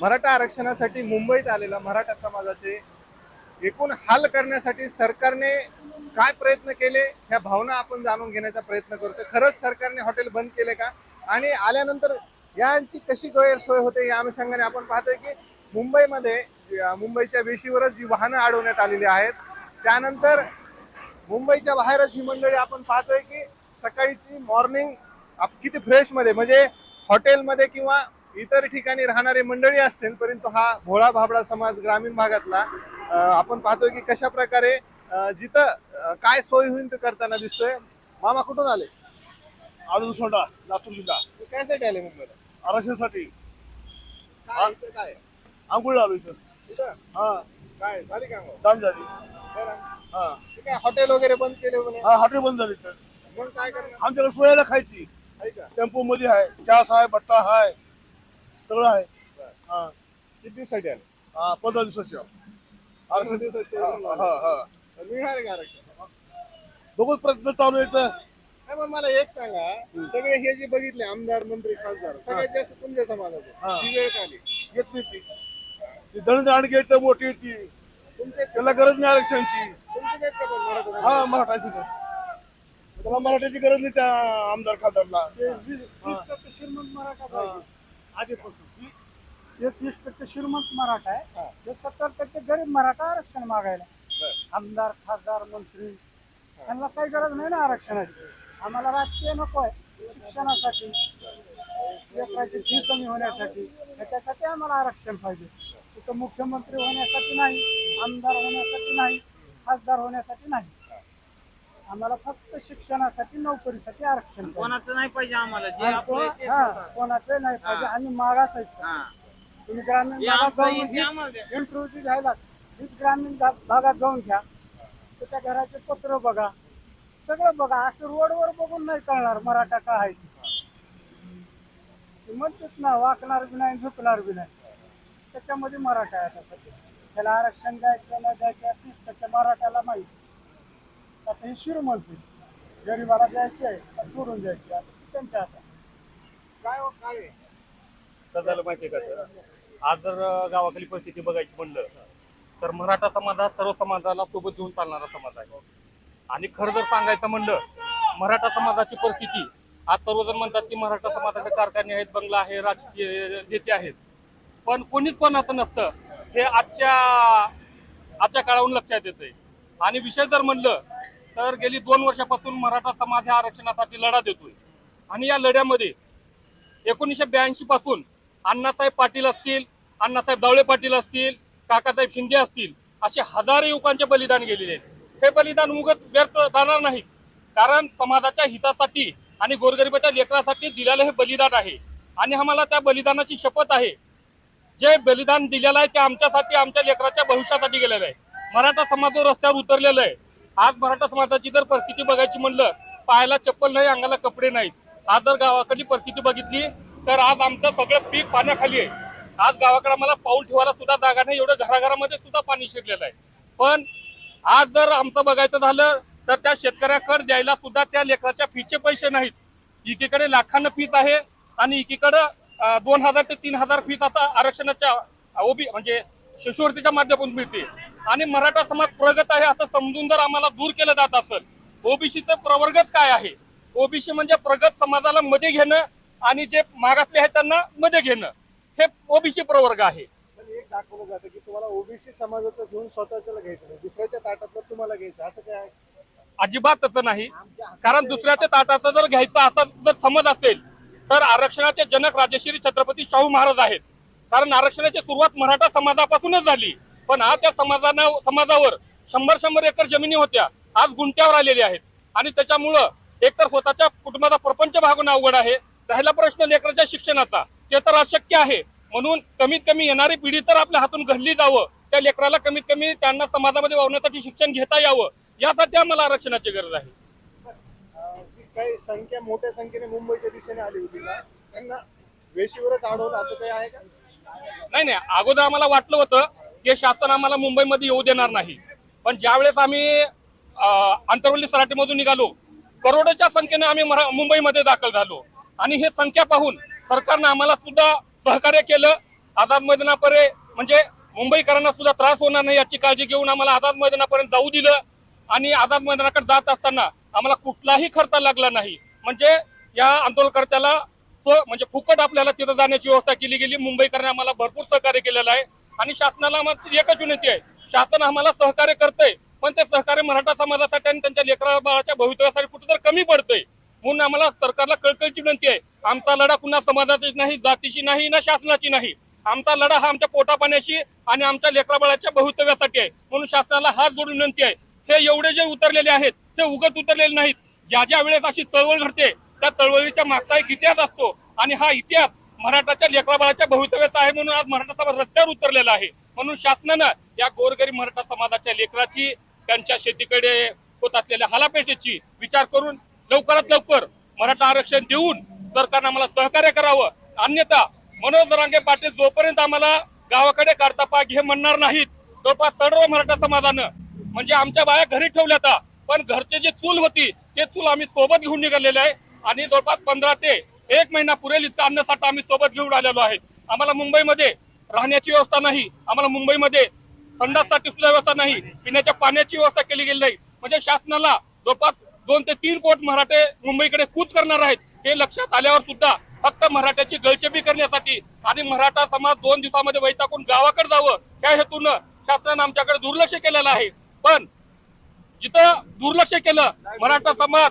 मराठा आरक्षणासाठी मुंबईत आलेला मराठा समाजाचे एकूण हाल करण्यासाठी सरकारने काय प्रयत्न केले ह्या भावना आपण जाणून घेण्याचा प्रयत्न करतो खरंच सरकारने हॉटेल बंद केले का? आणि आल्यानंतर यांची कशी गैरसोय होते या अनुषंगाने आपण पाहतोय की मुंबईमध्ये मुंबईच्या वेशीवरच जी वाहनं अडवण्यात आलेली आहेत त्यानंतर मुंबईच्या बाहेरच ही मंडळी आपण पाहतोय की सकाळीची मॉर्निंग किती फ्रेशमध्ये म्हणजे हॉटेलमध्ये किंवा इतर ठिकाणी राहणारी मंडळी असतील परंतु हा भोळा भाबडा समाज ग्रामीण भागातला आपण पाहतोय की कशा प्रकारे जिथं काय सोय होईल ते करताना दिसतोय. मामा कुठून आले? आनंद सोंडा लातूर जिल्हा. कशासाठी आले मुंबईला? आरक्षणासाठी. काय इथं काय? आंघोळ आलो इथं. हा. काय झाली का झाली झाली. बरं. हा. ते काय हॉटेल वगैरे बंद केले म्हणे? हा हॉटेल बंद झाली इथं. मग काय करणार? आमच्याकडे सोयाला खायची. टेम्पो मध्ये आहे गॅस आहे बट्टा आहे. सगळं आहे. हा. किती दिवसासाठी आले? हा पंधरा दिवसाच्या पंधरा दिवसाचे हा हा हा. मिळणार आहे का आरक्षण? बघूच प्रयत्न चालू आहे इथं नाही पण मला एक सांगा. सगळे हे जे बघितले आमदार मंत्री खासदार सगळ्यात जास्त तुमच्या समाजाचे? हा. ती वेळ का आली? येत नाही ती. ती दळण आणखी येतं मोठी येते तुमचे त्याला गरज नाही आरक्षणची. तुमचे आहेत का पण मराठा हा समाज? मराठा आहे तिथं त्याला मराठ्याची गरज नाही त्या आमदार खासदारला. श्रीमंत मराठा पाहिजे. आधीपासून. तीस टक्के श्रीमंत मराठा आहे. ते सत्तर टक्के गरीब मराठा आरक्षण मागायला. आमदार खासदार मंत्री त्यांना काही गरज नाही ना आरक्षणाची. आम्हाला राजकीय नको आहे. शिक्षणासाठी लेकराची फी कमी होण्यासाठी त्याच्यासाठी आम्हाला आरक्षण पाहिजे. तिथं मुख्यमंत्री होण्यासाठी नाही आमदार होण्यासाठी नाही खासदार होण्यासाठी नाही. आम्हाला फक्त शिक्षणासाठी नोकरीसाठी आरक्षण पाहिजे. कोणाचं नाही पाहिजे आम्हाला जे आणि आपलं कोणा- आहे तेच हा. कोणाचं नाही पाहिजे हा. आणि मागासायचं हा. तुम्ही ग्रामीण जे भागात आमचं जाऊन आहे ते आम्हाला द्या. इंटरव्ह्यू घ्यायला हीच ग्रामीण भा- भागात जाऊन घ्या त्याच्या घराचे पत्र बघा सगळं बघा असं रोडवर बघून नाही कळणार मराठा का आहे ते म्हणतेच ना वाकणार बी नाही झुकणार बी नाही त्याच्यामध्ये मराठा आहे आता सध्या त्याला आरक्षण द्यायचं न द्यायचं तीस टक्के मराठ्याला माहिती आता ही श्रीमंती गरीबाला द्यायची आहे सोडून द्यायची आता त्यांच्या हातात. काय हो, काय झालं माहितीये का सर? आज जर गावाकडली परिस्थिती बघायची म्हणलं तर मराठा समाज हा सर्व समाजाला सोबत घेऊन चालणारा समाज आहे. आणि खरं जर सांगायचं म्हणलं मराठा समाजाची परिस्थिती आज सर्वजण म्हणतात की मराठा समाजाचे कारखाने आहेत बंगला आहे राजकीय नेते आहेत. पण कोणीच कोणाचं नसतं हे आजच्या आजच्या काळाहून लक्षात येतंय. आणि विषय जर म्हणलं तर गेली दोन वर्षापासून मराठा समाज ह्या आरक्षणासाठी लढा देतोय. आणि या लढ्यामध्ये एकोणीसशे ब्याऐंशी पासून अण्णासाहेब पाटील असतील अण्णासाहेब दावळे पाटील असतील काकासाहेब शिंदे असतील असे हजारो युवकांचे बलिदान गेलेले आहेत. हे बलिदान उगत व्यर्थ जाणार नाही. कारण समाजाच्या हितासाठी आणि गोरगरिबाच्या लेकरासाठी दिलेलं हे बलिदान आहे. आणि आम्हाला त्या बलिदानाची शपथ आहे. जे बलिदान दिलेलं आहे ते आमच्यासाठी आमच्या लेकराच्या भविष्यासाठी गेलेलं आहे. मराठा समाज रस्त्यावर उतरलेला आहे आज मराठा समाजाची जर परिस्थिती बघायची म्हणलं पायाला चप्पल नाही अंगाला कपडे नाहीत. आज जर गावाकडली परिस्थिती बघितली तर आज आमचं सगळं पीक पाण्याखाली आहे. आज गावाकडे आम्हाला पाऊल ठेवायला सुद्धा जागा नाही एवढं घराघरामध्ये सुद्धा पाणी शिरलेलं आहे. पण आज जर आमचं बघायचं झालं तर त्या शेतकऱ्याकडे द्यायला सुद्धा त्या लेकराच्या फीचे पैसे नाहीत. एकीकडे लाखांना फीस आहे आणि एकीकडे दोन हजार ते तीन हजार फीस आता आरक्षणाच्या ओबी म्हणजे शिष्यवृत्तीच्या माध्यमातून मिळते. आणि मराठा समाज प्रगत आहे असं समजून जर आम्हाला दूर केलं जात असेल ओबीसीचं प्रवर्गच काय आहे? ओबीसी म्हणजे प्रगत समाजाला मध्ये घेणं आणि जे मागासले आहेत त्यांना मध्ये घेणं. हे ओबीसी प्रवर्ग आहे. पण एक दाखवलं जातं की तुम्हाला ओबीसी समाजाचं घेऊन स्वतःच्याला घ्यायचं नाही. दुसऱ्याच्या ताटातलं तुम्हाला घ्यायचं असं काय? अजिबात तसं नाही. कारण दुसऱ्याच्या ताटाचं जर घ्यायचं असा जर समज असेल तर आरक्षणाचे जनक राजश्री छत्रपती शाहू महाराज आहेत. कारण आरक्षणाची सुरुवात मराठा समाजापासूनच झाली. पण आज त्या समाजानं समाजावर शंभर शंभर एकर जमिनी होत्या आज गुंट्यावर आलेल्या आहेत. आणि त्याच्यामुळं एकतर स्वतःच्या कुटुंबाचा प्रपंच भागून अवघड आहे राहिला प्रश्न लेकराच्या शिक्षणाचा ते तर अशक्य आहे. म्हणून कमीत कमी येणारी पिढी तर आपल्या हातून घडली जावं त्या लेकराला कमीत कमी त्यांना समाजामध्ये वावण्यासाठी शिक्षण घेता यावं यासाठी आम्हाला आरक्षणाची गरज आहे. जी काही संख्या मोठ्या संख्येने मुंबईच्या दिशेने आली होती ना त्यांना वेशीवरच अडवलं असं काही आहे का? नाही नाही अगोदर आम्हाला वाटलं होतं की शासन आम्हाला मुंबईमध्ये येऊ देणार नाही. पण ज्यावेळेस आम्ही अं, आंतरवली सराटीमधून निघालो करोडोच्या संख्येने आम्ही मुंबईमध्ये दाखल झालो. आणि हे संख्या पाहून सरकारनं आम्हाला सुद्धा सहकार्य केलं. आझाद मैदानापर्यंत म्हणजे मुंबईकरांना सुद्धा त्रास होणार नाही याची काळजी घेऊन आम्हाला आझाद मैदानापर्यंत जाऊ दिलं. आणि आझाद मैदानाकडे जात असताना आम्हाला कुठलाही खर्च लागला नाही. म्हणजे या आंदोलनकर्त्याला म्हणजे फुकट आपल्याला तिथं जाण्याची व्यवस्था केली गेली. मुंबईकरांनी आम्हाला भरपूर सहकार्य केलेलं आहे. आणि शासनाला आम्हाला एकच विनंती आहे. शासन आम्हाला सहकार्य करतंय पण ते सहकार्य मराठा समाजासाठी आणि त्यांच्या लेकरा बाळाच्या भवितव्यासाठी कुठेतरी कमी पडतंय. म्हणून आम्हाला सरकारला कळकळीची विनंती आहे. आमचा लढा पुन्हा समाजाची नाही जातीशी नाही ना शासनाची नाही. आमचा लढा हा आमच्या पोटापाण्याशी आणि आमच्या लेकराबाळाच्या भवितव्यासाठी आहे. म्हणून शासनाला हात जोडून विनंती आहे. हे एवढे जे उतरलेले आहेत ते उगत उतरलेले नाहीत. ज्या ज्या वेळेस अशी चळवळ घडते त्या चळवळीच्या मागचा एक इतिहास असतो आणि हा इतिहास मराठाच्या लेकराबाळाच्या भवितव्याचा आहे म्हणून आज मराठा समाज रस्त्यावर उतरलेला आहे. म्हणून शासनानं या गोरगरीब मराठा समाजाच्या लेकराची त्यांच्या शेतीकडे होत असलेल्या हालापेटीची विचार करून लवकरात लवकर मराठा आरक्षण देऊन सरकारनं आम्हाला सहकार्य करावं. अन्यथा मनोज रांगे पाटील जोपर्यंत आम्हाला गावाकडे काढता पाय हे म्हणणार नाहीत जवळपास सर्व मराठा समाजानं म्हणजे आमच्या बाया घरी ठेवल्या पण घरचे जे चूल होती ते चूल आम्ही सोबत घेऊन निघालेले आहे. आणि जवळपास पंधरा ते एक महिना पुरेल इतका अन्नसाठा आम्ही सोबत घेऊन आलेलो आहे. आम्हाला मुंबईमध्ये राहण्याची व्यवस्था नाही. आम्हाला मुंबईमध्ये संडाससाठी सुद्धा व्यवस्था नाही. पिण्याच्या पाण्याची व्यवस्था केली गेली नाही. म्हणजे शासनाला जवळपास दोन ते तीन कोट मराठे मुंबईकडे कूद करणार आहेत हे लक्षात आल्यावर सुद्धा फक्त मराठ्याची गळचेपी करण्यासाठी आणि मराठा समाज दोन दिवसामध्ये वैताकून गावाकडे जावं या हेतून शासनानं आमच्याकडे दुर्लक्ष केलेलं आहे. पण जिथं दुर्लक्ष केलं मराठा समाज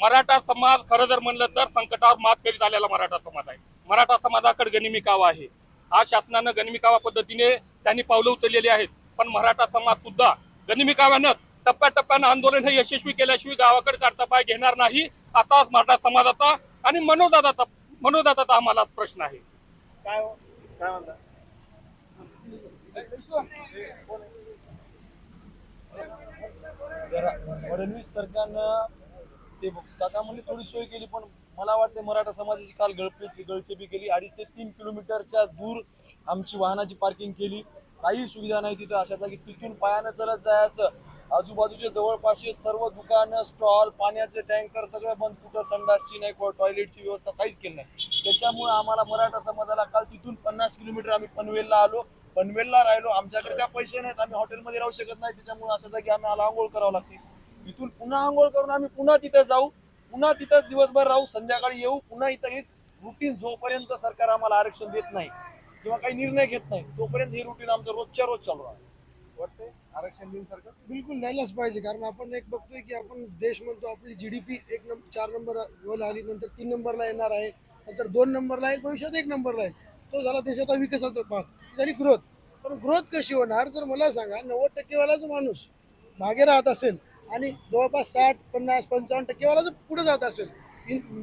मराठा समाज खरं जर म्हणलं तर संकटावर मात करीत आलेला मराठा समाज आहे. मराठा समाजाकडे गनिमी कावा आहे. आज शासनानं गनिमी कावा पद्धतीने त्यांनी पावलं उचललेली आहेत. पण मराठा समाज सुद्धा गनिमी टप्प्याटप्प्यानं आंदोलन हे यशस्वी केल्याशिवाय गावाकडे काढता पाय घेणार नाही असाच मराठा समाजाचा आणि मनोदादाचा मनोदाताचा आम्हाला प्रश्न आहे. काय हो? काय म्हणता? जरा फडणवीस सरकारनं ते काका म्हणजे थोडी सोय केली पण मला वाटते मराठा समाजाची काल गळपेची गळचेपी केली. अडीच ते तीन किलोमीटरच्या दूर आमची वाहनाची पार्किंग केली. काही सुविधा नाही तिथं. अशा जागी तिथून पायानं चालत जायचं. आजूबाजूचे जवळपासचे सर्व दुकानं स्टॉल पाण्याचे टँकर सगळं बंद. कुठं संडासची नाही किंवा टॉयलेटची व्यवस्था काहीच केली नाही. त्याच्यामुळे आम्हाला मराठा समाजाला काल तिथून पन्नास किलोमीटर आम्ही पनवेलला आलो. पनवेलला राहिलो. आमच्याकडे काय पैसे नाहीत. आम्ही हॉटेलमध्ये राहू शकत नाही. त्याच्यामुळे अशा जागी आम्हाला आंघोळ करावं लागते. इथून पुन्हा आंघोळ करून आम्ही पुन्हा तिथे जाऊ पुन्हा तिथंच दिवसभर राहू संध्याकाळी येऊ पुन्हा इथं हेच रुटीन जोपर्यंत सरकार आम्हाला आरक्षण देत नाही किंवा काही निर्णय घेत नाही तोपर्यंत हे रुटीन आमचं रोजच्या रोज चालू आहे वाटतंय? आरक्षण देईन सरकार बिलकुल द्यायलाच पाहिजे कारण आपण एक बघतोय की आपण देश म्हणतो आपली जी डी पी एक नंबर चार नंबर वर आली नंतर तीन नंबरला येणार आहे नंतर दोन नंबरला आहे भविष्यात एक नंबरला आहे. तो झाला देशाचा विकासाचा भाग ती झाली ग्रोथ पण ग्रोथ कशी होणार? जर मला सांगा नव्वद टक्केवाला जो माणूस मागे राहत असेल आणि जवळपास साठ पन्नास पंचावन्न टक्केवाला जर पुढे जात असेल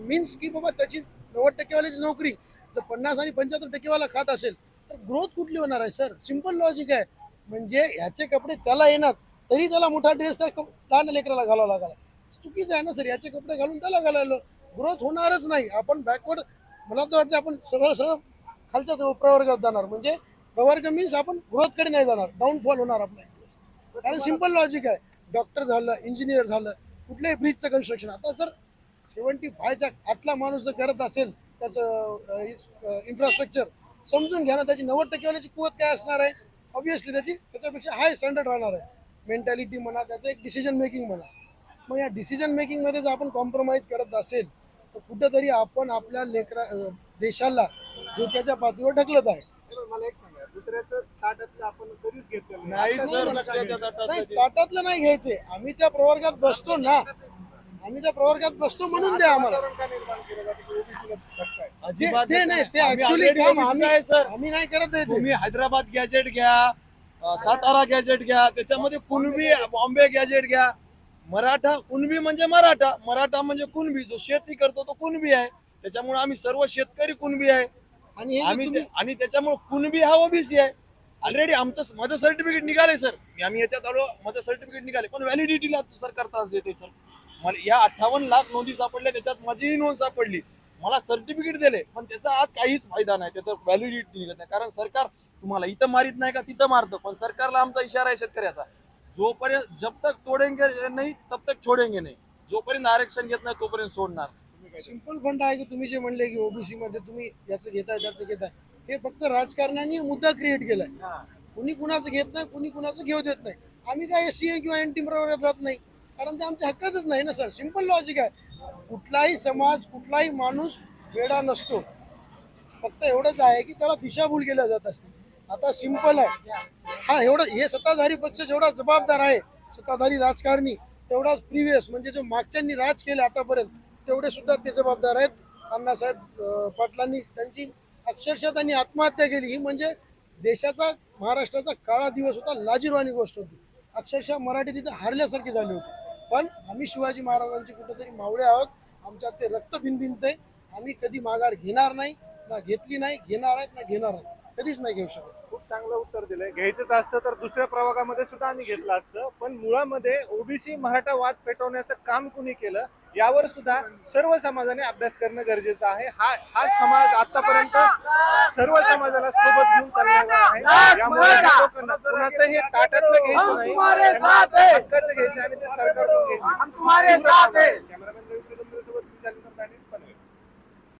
मीन्स की बाबा त्याची नव्वद टक्केवाल्याची नोकरी जर पन्नास आणि पंच्याहत्तर टक्केवाला खात असेल तर ग्रोथ कुठली होणार आहे सर सिंपल लॉजिक आहे. म्हणजे ह्याचे कपडे त्याला येणार तरी त्याला मोठा ड्रेस त्या लहान लेकराला घालावा लागला. चुकीचं आहे ना सर याचे कपडे घालून त्याला घालायलो ग्रोथ होणारच नाही. आपण बॅकवर्ड मला तर वाटतं आपण सरळ सरळ खालच्या प्रवर्गात जाणार. म्हणजे प्रवर्ग मीन्स आपण ग्रोथकडे नाही जाणार. डाऊनफॉल होणार आपल्या. कारण सिंपल लॉजिक आहे. डॉक्टर झालं इंजिनियर झालं कुठल्याही ब्रिजचं कन्स्ट्रक्शन आता जर सेवन्टी फायच्या आतला माणूस जर करत असेल त्याचं इन्फ्रास्ट्रक्चर समजून घ्या ना त्याची नव्वद टक्केवाल्याची कुवत काय असणार आहे? ऑब्विसली त्याची त्याच्यापेक्षा हाय स्टँडर्ड राहणार आहे. मेंटॅलिटी म्हणा त्याचं एक डिसिजन मेकिंग म्हणा. मग या डिसिजन मेकिंगमध्ये जर आपण कॉम्प्रोमाइज करत असेल तर कुठंतरी आपण आपल्या लेकरा देशाला धोक्याच्या पातळीवर ढकलत आहे. मला एक सांगा. दुसऱ्याचं ताटातलं आपण कधीच घेतलेलं नाही. सर दुसऱ्याच्या घ्यायचं? नाही ताटात ताटातलं नाही घ्यायचे. आम्ही त्या प्रवर्गात बसतो ना. आम्ही त्या प्रवर्गात बसतो म्हणून द्या आम्हाला. वातावरण का निर्माण केलं जातं? की ओबीसीला धक्का आहे ते अजिबात ते नाही. ते आम्ही ऍक्च्युली already काम OBC आम्ही आहे सर. आम्ही नाही करत आहे ते. तुम्ही हैदराबाद गॅजेट घ्या अं, सातारा गॅजेट घ्या त्याच्यामध्ये कुणबी बॉम्बे गॅजेट घ्या. मराठा कुणबी म्हणजे मराठा. मराठा म्हणजे कुणबी. जो शेती करतो तो कुणबी आहे. त्याच्यामुळे आम्ही सर्व शेतकरी कुणबी आहे. आणि आम्ही ते- आणि त्याच्यामुळे कुणबी हा ओबीसी आहे ऑलरेडी आमचं माझं सर्टिफिकेट निघाले सर आम्ही याच्यात आलो माझं सर्टिफिकेट निघाले पण व्हॅलिडिटीला सरकार त्रास देते सर मला या अठ्ठावन्न लाख नोंदी सापडल्या त्याच्यात माझीही नोंद सापडली. मला सर्टिफिकेट दिले पण त्याचा आज काहीच फायदा नाही. त्याचं व्हॅलिडिटी निघत नाही. कारण सरकार तुम्हाला इथं मारित नाही का तिथं मारतं. पण सरकारला आमचा इशारा आहे शेतकऱ्याचा. जोपर्यंत जब तक तोडेंगे नाही तब तक छोडेंगे नाही. जोपर्यंत आरक्षण घेत नाही तोपर्यंत सोडणार. सिंपल फंड आहे की तुम्ही जे म्हणले की ओबीसी मध्ये तुम्ही याचं घेताय त्याचं घेताय. हे फक्त राजकारण्यांनी मुद्दा क्रिएट केलाय. कुणी कुणाचं घेत नाही कुणी कुणाचं घेऊ देत नाही. आम्ही काय एस सी किंवा एन टी जात नाही. कारण ते आमच्या हक्काचंच नाही ना सर सिंपल लॉजिक आहे. कुठलाही समाज कुठलाही माणूस वेडा नसतो. फक्त एवढंच आहे की त्याला दिशाभूल केल्या जात असते आता सिंपल आहे. हा एवढं हे सत्ताधारी पक्ष जेवढा जबाबदार आहे सत्ताधारी राजकारणी तेवढाच प्रिव्हियस म्हणजे जो मागच्यांनी राज केले आतापर्यंत तेवढे सुद्धा ते जबाबदार आहेत. अण्णासाहेब पाटलांनी त्यांची अक्षरशः त्यांनी आत्महत्या केली. ही म्हणजे देशाचा महाराष्ट्राचा काळा दिवस होता लाजीरवाणी गोष्ट होती. अक्षरशः मराठी तिथे हारल्यासारखी झाली होती. पण आम्ही शिवाजी महाराजांचे कुठेतरी मावळे आहोत. आमच्यात ते रक्त भिनभिनते आम्ही कधी माघार घेणार नाही ना घेतली नाही घेणार आहेत ना घेणार आहेत. कधीच नाही घेऊ शकत. खूप चांगलं उत्तर दिलंय. घ्यायचंच असतं तर दुसऱ्या प्रभागामध्ये सुद्धा आम्ही घेतलं असतं. पण मुळामध्ये ओबीसी मराठा वाद पेटवण्याचं काम कुणी केलं? यावर सुद्धा सर्व समाजाने अभ्यास करणं गरजेचं आहे. हा हा समाज आतापर्यंत सर्व समाजाला सोबत घेऊन चाललेला आहे. यामुळे लोकांना कुणाचंही ताटातलं घ्यायचं नाही. घ्यायचं आणि ते सरकारकडून घ्यायचं.